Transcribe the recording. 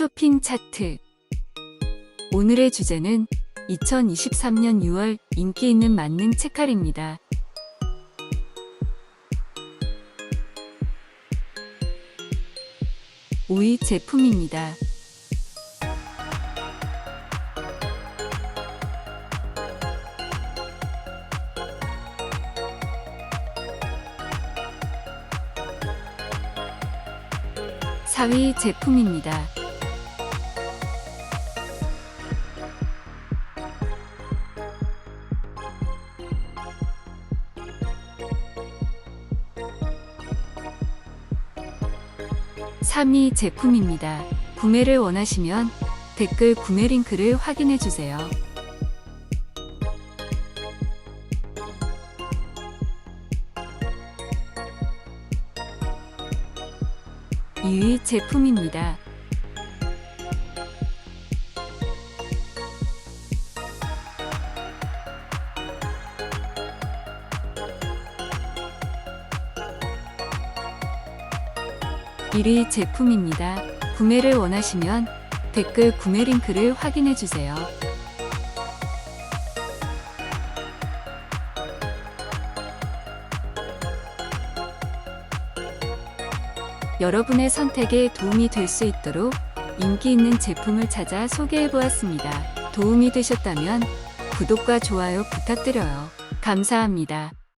쇼핑 차트. 오늘의 주제는 2023년 6월 인기 있는 만능 책칼입니다. 5위 제품입니다. 사위 제품입니다. 삼위 제품입니다. 구매를 원하시면 댓글 구매 링크를 확인해 주세요. 2위 제품입니다. (1위) 제품입니다. 구매를 원하시면 댓글 구매 링크를 확인해 주세요. 여러분의 선택에 도움이 될 수 있도록 인기 있는 제품을 찾아 소개해 보았습니다. 도움이 되셨다면 구독과 좋아요 부탁드려요. 감사합니다.